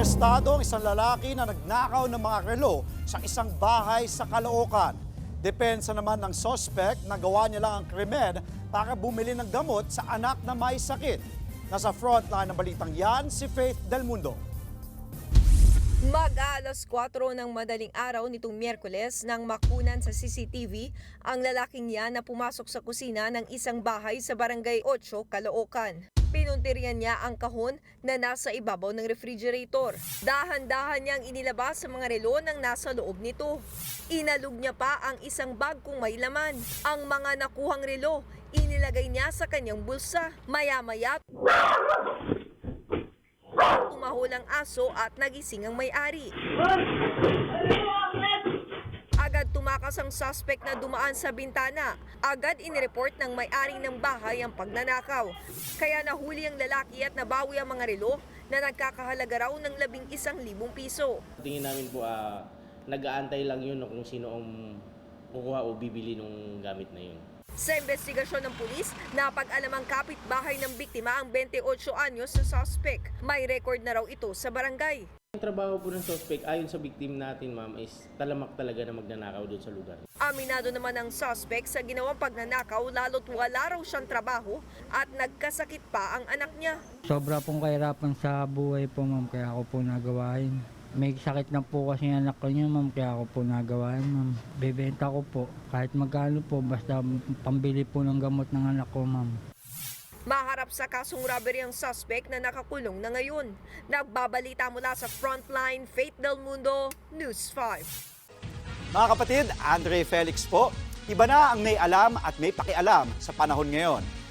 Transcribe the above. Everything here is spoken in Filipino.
Arestado ang isang lalaki na nagnakaw ng mga relo sa isang bahay sa Caloocan. Depensa naman ng sospek na gawa niya lang ang krimen para bumili ng gamot sa anak na may sakit. Nasa frontline ng balitang yan si Faith Del Mundo. Mag-alas 4 ng madaling araw nitong Miyerkules nang makunan sa CCTV ang lalaking yan na pumasok sa kusina ng isang bahay sa Barangay 8, Caloocan. Pinuntiryan niya ang kahon na nasa ibabaw ng refrigerator. Dahan-dahan niyang inilabas sa mga relo ng nasa loob nito. Inalog niya pa ang isang bag kung may laman. Ang mga nakuhang relo, inilagay niya sa kanyang bulsa. Maya-maya, tumahol ang aso at nagising ang may-ari. Agad tumakas ang suspect na dumaan sa bintana. Agad inireport ng may-ari ng bahay ang pagnanakaw. Kaya nahuli ang lalaki at nabawi ang mga relo na nagkakahalaga raw ng labing isang libong piso. Tingin namin po, ah, nag-aantay lang yun no, kung sino ang kukuha o bibili nung gamit na yun. Sa investigasyon ng pulis, napag-alam ang kapitbahay ng biktima ang 28 anyos sa suspect. May record na raw ito sa barangay. Ang trabaho po ng suspect, ayon sa victim natin ma'am, is talamak talaga na magnanakaw doon sa lugar. Aminado naman ang suspect sa ginawang pagnanakaw lalo't wala raw siyang trabaho at nagkasakit pa ang anak niya. Sobra pong kahirapan sa buhay po ma'am kaya ako po nagawain. May sakit na po kasi yung anak ko niya ma'am kaya ako po nagawain ma'am. Bebenta ko po kahit magkano po basta pambili po ng gamot ng anak ko ma'am. Maharap sa kasong robbery ang suspect na nakakulong na ngayon. Nagbabalita mula sa Frontline, Faith Del Mundo, News 5. Mga kapatid, Andre Felix po. Iba na ang may alam at may pakialam sa panahon ngayon